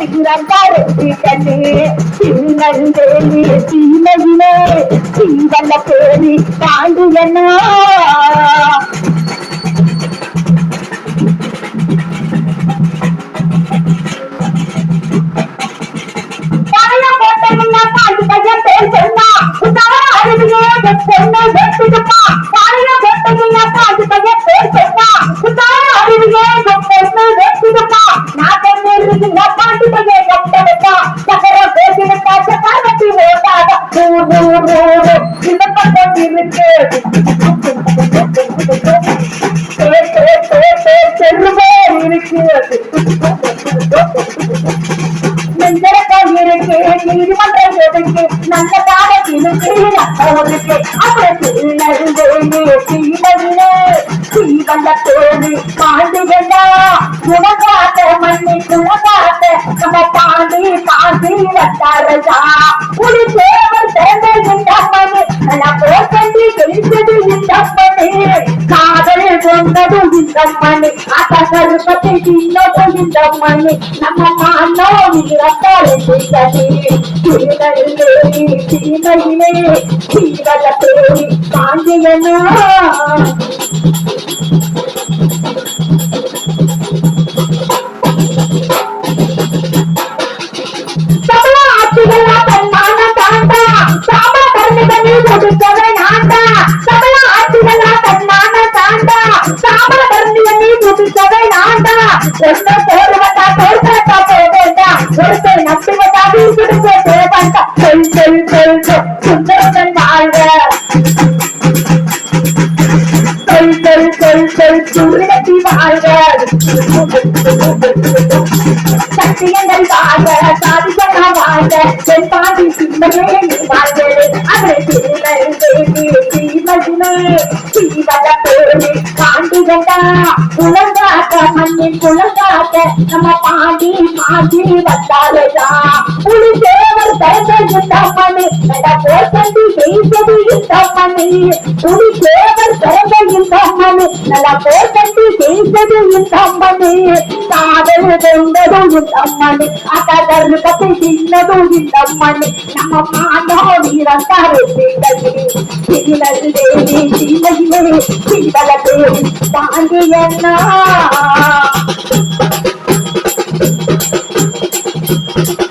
வீரங்காரு கண்ணே திருநெல்வேலி சீமையிலே சீவல்ல பேரி பாண்டியனா பழைய நல்ல காலத்தினுக்கு அவருக்கு அப்புறத்தில் நடுவே சீவனிலே சீவல்ல தோழி பாண்டியனா குணகாத்த மண்ணி நம்ம பாண்டி பாண்டி வட்டாரதா புலி ఉండమ్మని అలా పోతండి గెలిచదు ఇందమ్మని కాదలు కొండదు ఇందమ్మని అత సరుపతి తిన్నదు ఇందమ్మని నమ్మ మాన్నో వీరత్తాలు చేసది. తిరుగలే తిరుగలే తిరుగల పేరు కాంజయనా சத்தியங்கள் வாழ்க சாதிகளா வாழ்க என் பாதி சிம்மனே அவரை சீமகிமே பேரு பாண்டிகண்டா உலகாக்க மண்ணின் குலகாக்க நம்ம பாண்டி பாண்டி వారు దయచేసి తప్పని నా కోసండి చేయించదు ఇంతమ్మని తుడి చేవరు దయచేసి తప్పని నా కోసండి చేయించదు ఇంతమ్మని సాగలు పొందదు ఇంతమ్మని అతను కథ చిన్నదు ఇంతమ్మని నమ్మ మానో వీరంతా రెడ్డి చిన్నది దేవి చిన్నది చిన్నల దేవి పాండియన్నా Thank you.